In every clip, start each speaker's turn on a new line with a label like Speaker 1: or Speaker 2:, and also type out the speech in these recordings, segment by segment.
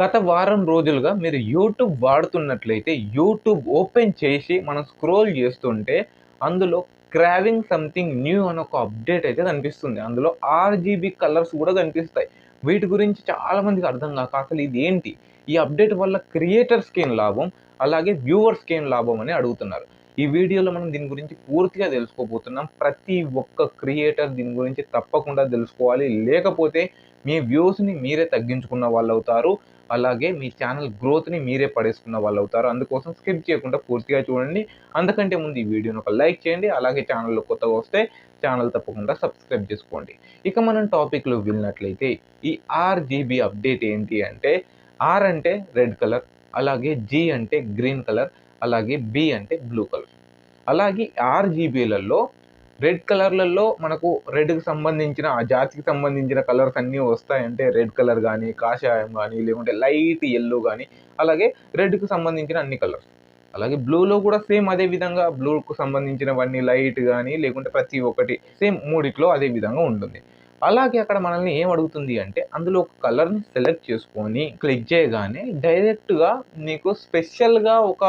Speaker 1: గత వారం రోజులుగా మీరు యూట్యూబ్ వాడుతున్నట్లయితే యూట్యూబ్ ఓపెన్ చేసి మనం స్క్రోల్ చేస్తుంటే అందులో క్రావింగ్ సంథింగ్ న్యూ అని ఒక అప్డేట్ అయితే కనిపిస్తుంది. అందులో ఆర్జీబీ కలర్స్ కూడా కనిపిస్తాయి. వీటి గురించి చాలామందికి అర్థం కాక అసలు ఇది ఏంటి? ఈ అప్డేట్ వల్ల క్రియేటర్స్కి ఏం లాభం? అలాగే వ్యూవర్స్కి ఏం లాభం అని అడుగుతున్నారు. ఈ వీడియోలో మనం దీని గురించి పూర్తిగా తెలుసుకోబోతున్నాం. ప్రతి ఒక్క క్రియేటర్ దీని గురించి తప్పకుండా తెలుసుకోవాలి. లేకపోతే మీ వ్యూస్ని మీరే తగ్గించుకున్న వాళ్ళు అవుతారు అలాగే మీ ఛానల్ గ్రోత్ని మీరే పడేసుకున్న వాళ్ళు అవుతారు అందుకోసం స్కిప్ చేయకుండా పూర్తిగా చూడండి. అందుకంటే ముందు ఈ వీడియోని ఒక లైక్ చేయండి. అలాగే ఛానల్లో కొత్తగా వస్తే ఛానల్ తప్పకుండా సబ్స్క్రైబ్ చేసుకోండి. ఇక మనం టాపిక్లో వెళ్ళినట్లయితే ఈ ఆర్జీబీ అప్డేట్ ఏంటి అంటే ఆర్ అంటే రెడ్ కలర్ అలాగే జీ అంటే గ్రీన్ కలర్ అలాగే బి అంటే బ్లూ కలర్. అలాగే ఆర్జీబీలలో రెడ్ కలర్లలో మనకు రెడ్కి సంబంధించిన ఆ జాతికి సంబంధించిన కలర్స్ అన్నీ వస్తాయంటే రెడ్ కలర్ కానీ కాషాయం కానీ లేకుంటే లైట్ ఎల్లో కానీ అలాగే రెడ్కి సంబంధించిన అన్ని కలర్స్ అలాగే బ్లూలో కూడా సేమ్ అదే విధంగా బ్లూకు సంబంధించినవన్నీ లైట్ కానీ లేకుంటే ప్రతి ఒక్కటి సేమ్ మూడిట్లో అదే విధంగా ఉంటుంది. అలాగే అక్కడ మనల్ని ఏం అడుగుతుంది అంటే అందులో ఒక కలర్ని సెలెక్ట్ చేసుకొని క్లిక్ చేయగానే డైరెక్ట్గా నీకు స్పెషల్గా ఒక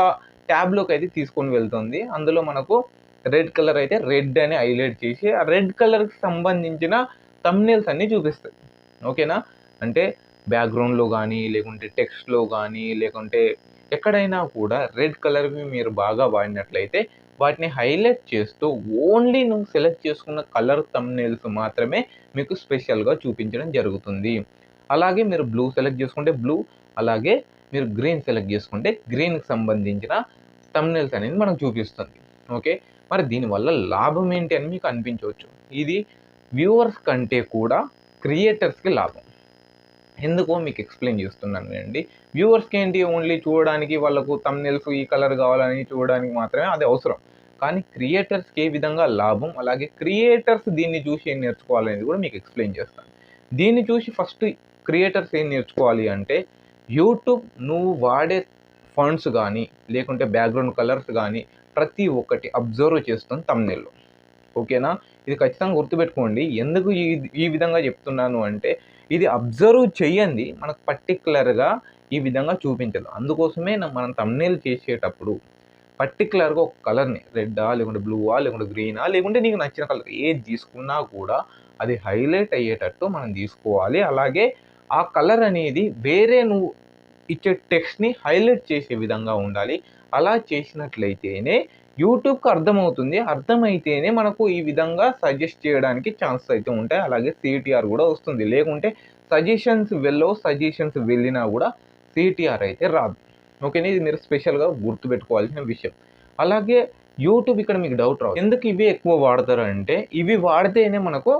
Speaker 1: ట్యాబ్లోకి అయితే తీసుకొని వెళ్తుంది. అందులో మనకు రెడ్ కలర్ అయితే రెడ్ అని హైలైట్ చేసి ఆ రెడ్ కలర్కి సంబంధించిన తమ్నేల్స్ అన్నీ చూపిస్తుంది ఓకేనా? అంటే బ్యాక్గ్రౌండ్లో కానీ లేకుంటే టెక్స్ట్లో కానీ లేకుంటే ఎక్కడైనా కూడా రెడ్ కలర్వి మీరు బాగా వాడినట్లయితే వాటిని హైలైట్ చేస్తూ ఓన్లీ నువ్వు సెలెక్ట్ చేసుకున్న కలర్ తమ్నేల్స్ మాత్రమే మీకు స్పెషల్గా చూపించడం జరుగుతుంది. అలాగే మీరు బ్లూ సెలెక్ట్ చేసుకుంటే బ్లూ అలాగే మీరు గ్రీన్ సెలెక్ట్ చేసుకుంటే గ్రీన్కి సంబంధించిన తమ్నేల్స్ అనేది మనకు చూపిస్తుంది. ఓకే? మరి దీనివల్ల లాభం ఏంటి అని మీకు అనిపించవచ్చు. ఇది వ్యూవర్స్ కంటే కూడా క్రియేటర్స్కి లాభం. ఎందుకో మీకు ఎక్స్ప్లెయిన్ చేస్తున్నాను అండి వ్యూవర్స్కి ఏంటి? ఓన్లీ చూడడానికి వాళ్ళకు తమ్నెల్స్ ఈ కలర్ కావాలని చూడడానికి మాత్రమే అది అవసరం. కానీ క్రియేటర్స్కి ఏ విధంగా లాభం? అలాగే క్రియేటర్స్ దీన్ని చూసి ఏం నేర్చుకోవాలనేది కూడా మీకు ఎక్స్ప్లెయిన్ చేస్తాను. దీన్ని చూసి ఫస్ట్ క్రియేటర్స్ ఏం నేర్చుకోవాలి అంటే యూట్యూబ్ నువ్వు వాడే ఫండ్స్ కానీ లేకుంటే బ్యాక్గ్రౌండ్ కలర్స్ కానీ ప్రతి ఒక్కటి అబ్జర్వ్ చేస్తుంది తమ్నెల్లో ఓకేనా? ఇది ఖచ్చితంగా గుర్తుపెట్టుకోండి. ఎందుకు ఈ ఈ విధంగా చెప్తున్నాను అంటే ఇది అబ్జర్వ్ చేయండి. మనకు పర్టికులర్గా ఈ విధంగా చూపించదు. అందుకోసమే మనం తమ్నేల్ చేసేటప్పుడు పర్టికులర్గా ఒక కలర్ని రెడ్డా లేకుంటే బ్లూవా లేకుంటే గ్రీనా లేకుంటే నీకు నచ్చిన కలర్ ఏది తీసుకున్నా కూడా అది హైలైట్ అయ్యేటట్టు మనం తీసుకోవాలి. అలాగే ఆ కలర్ అనేది వేరే నువ్వు ఇచ్చే టెక్స్ట్ని హైలైట్ చేసే విధంగా ఉండాలి. అలా చేసినట్లయితేనే యూట్యూబ్కి అర్థమవుతుంది. అర్థమైతేనే మనకు ఈ విధంగా సజెస్ట్ చేయడానికి ఛాన్స్ అయితే ఉంటాయి. అలాగే సిటిఆర్ కూడా వస్తుంది. లేకుంటే సజెషన్స్ వెళ్ళో సజెషన్స్ వెళ్ళినా కూడా సిటిఆర్ అయితే రాదు. ఓకేనా? ఇది మీరు స్పెషల్గా గుర్తుపెట్టుకోవాల్సిన విషయం. అలాగే యూట్యూబ్ ఇక్కడ మీకు డౌట్ రావు ఎందుకు ఇవి ఎక్కువ వాడతారు అంటే ఇవి వాడితేనే మనకు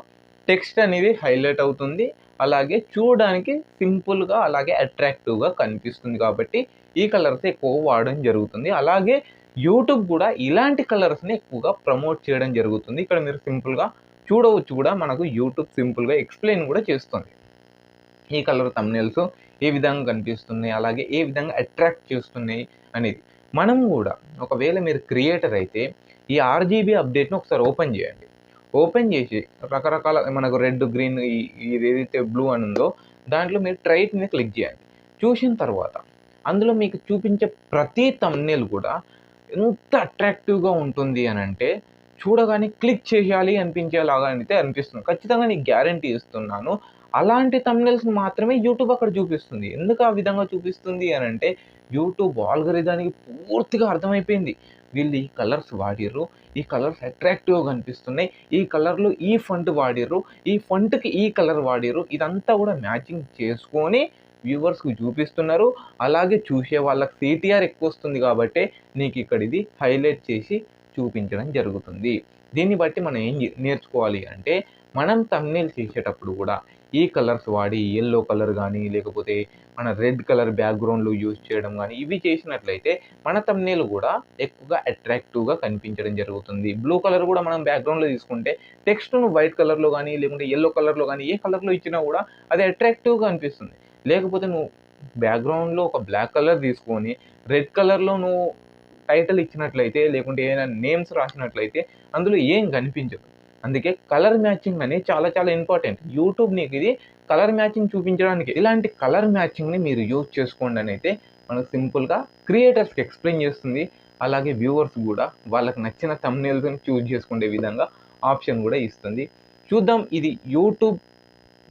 Speaker 1: టెక్స్ట్ అనేది హైలైట్ అవుతుంది. అలాగే చూడడానికి సింపుల్గా అలాగే అట్రాక్టివ్గా కనిపిస్తుంది కాబట్టి ఈ కలర్స్ ఎక్కువ వాడడం జరుగుతుంది. అలాగే యూట్యూబ్ కూడా ఇలాంటి కలర్స్ని ఎక్కువగా ప్రమోట్ చేయడం జరుగుతుంది. ఇక్కడ మీరు సింపుల్గా చూడవచ్చు కూడా మనకు యూట్యూబ్ సింపుల్గా ఎక్స్ప్లెయిన్ కూడా చేస్తుంది. ఈ కలర్ తమ్నేల్స్ ఏ విధంగా కనిపిస్తున్నాయి అలాగే ఏ విధంగా అట్రాక్ట్ చేస్తున్నాయి అనేది. మనం కూడా ఒకవేళ మీరు క్రియేటర్ అయితే ఈ ఆర్జీబీ అప్డేట్ను ఒకసారి ఓపెన్ చేయండి. ఓపెన్ చేసి రకరకాల మనకు రెడ్ గ్రీన్ ఇది ఏదైతే బ్లూ అని ఉందో దాంట్లో మీరు ట్రైట్ మీద క్లిక్ చేయండి. చూసిన తర్వాత అందులో మీకు చూపించే ప్రతి తమ్నేల్ కూడా ఎంత అట్రాక్టివ్గా ఉంటుంది అని అంటే చూడగానే క్లిక్ చేయాలి అనిపించేలాగా అయితే అనిపిస్తుంది. ఖచ్చితంగా నీకు గ్యారంటీ ఇస్తున్నాను. అలాంటి తమ్నెల్స్ మాత్రమే యూట్యూబ్ అక్కడ చూపిస్తుంది. ఎందుకు ఆ విధంగా చూపిస్తుంది అని అంటే యూట్యూబ్ ఆల్గరిదానికి పూర్తిగా అర్థమైపోయింది. వీళ్ళు ఈ కలర్స్ వాడిర్రు ఈ కలర్స్ అట్రాక్టివ్గా కనిపిస్తున్నాయి ఈ కలర్లో ఈ ఫంట్ వాడిర్రు ఈ ఫంట్కి ఈ కలర్ వాడిర్రు ఇదంతా కూడా మ్యాచింగ్ చేసుకొని వ్యూవర్స్కి చూపిస్తున్నారు. అలాగే చూసే వాళ్ళకి సిటిఆర్ ఎక్కువ వస్తుంది కాబట్టి నీకు ఇక్కడ ఇది హైలైట్ చేసి చూపించడం జరుగుతుంది. దీన్ని బట్టి మనం ఏం నేర్చుకోవాలి అంటే మనం తమ్నేల్ చేసేటప్పుడు కూడా ఈ కలర్స్ వాడి ఎల్లో కలర్ కానీ లేకపోతే మన రెడ్ కలర్ బ్యాక్గ్రౌండ్లో యూజ్ చేయడం కానీ ఇవి చేసినట్లయితే మన తమ్నేల్ కూడా ఎక్కువగా అట్రాక్టివ్గా కనిపించడం జరుగుతుంది. బ్లూ కలర్ కూడా మనం బ్యాక్గ్రౌండ్లో తీసుకుంటే టెక్స్ట్ను వైట్ కలర్లో కానీ లేకుంటే ఎల్లో కలర్లో కానీ ఏ కలర్లో ఇచ్చినా కూడా అది అట్రాక్టివ్గా అనిపిస్తుంది. లేకపోతే నువ్వు బ్యాక్గ్రౌండ్లో ఒక బ్లాక్ కలర్ తీసుకొని రెడ్ కలర్లో నువ్వు టైటిల్ ఇచ్చినట్లయితే లేకుంటే ఏదైనా నేమ్స్ రాసినట్లయితే అందులో ఏం కనిపించదు. అందుకే కలర్ మ్యాచింగ్ అనేది చాలా చాలా ఇంపార్టెంట్ యూట్యూబ్ నీకు ఇది కలర్ మ్యాచింగ్ చూపించడానికి ఇలాంటి కలర్ మ్యాచింగ్ని మీరు యూజ్ చేసుకోండి అని అయితే మనకు సింపుల్గా క్రియేటర్స్కి ఎక్స్ప్లెయిన్ చేస్తుంది. అలాగే వ్యూవర్స్ కూడా వాళ్ళకి నచ్చిన తమ్నేల్స్ని చూజ్ చేసుకునే విధంగా ఆప్షన్ కూడా ఇస్తుంది. చూద్దాం ఇది యూట్యూబ్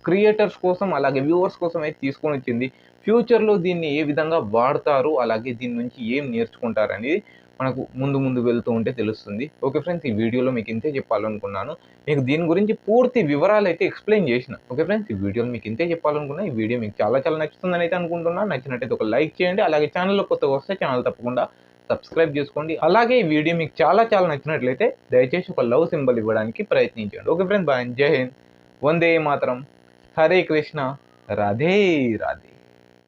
Speaker 1: క్రియేటర్స్ కోసం అలాగే వ్యూవర్స్ కోసం అయితే తీసుకొని వచ్చింది. ఫ్యూచర్లో దీన్ని ఏ విధంగా వాడతారు అలాగే దీని నుంచి ఏం నేర్చుకుంటారు అనేది మనకు ముందు ముందు వెళ్తూ ఉంటే తెలుస్తుంది. ఓకే ఫ్రెండ్స్ ఈ వీడియోలో మీకు ఇంతే చెప్పాలనుకున్నాను. మీకు దీని గురించి పూర్తి వివరాలు అయితే ఎక్స్ప్లెయిన్ చేసిన. ఓకే ఫ్రెండ్స్ ఈ వీడియోలో మీకు ఇంతే చెప్పాలనుకున్నా ఈ వీడియో మీకు చాలా చాలా నచ్చుతుందని అయితే అనుకుంటున్నాను నచ్చినట్టయితే ఒక లైక్ చేయండి. అలాగే ఛానల్లో కొత్తగా వస్తే ఛానల్ తప్పకుండా సబ్స్క్రైబ్ చేసుకోండి. అలాగే ఈ వీడియో మీకు చాలా చాలా నచ్చినట్లయితే దయచేసి ఒక లవ్ సింబల్ ఇవ్వడానికి ప్రయత్నించండి. Okay friends bye. Jai Hind. Vande మాత్రం. హరే కృష్ణ. రాధే రాధే.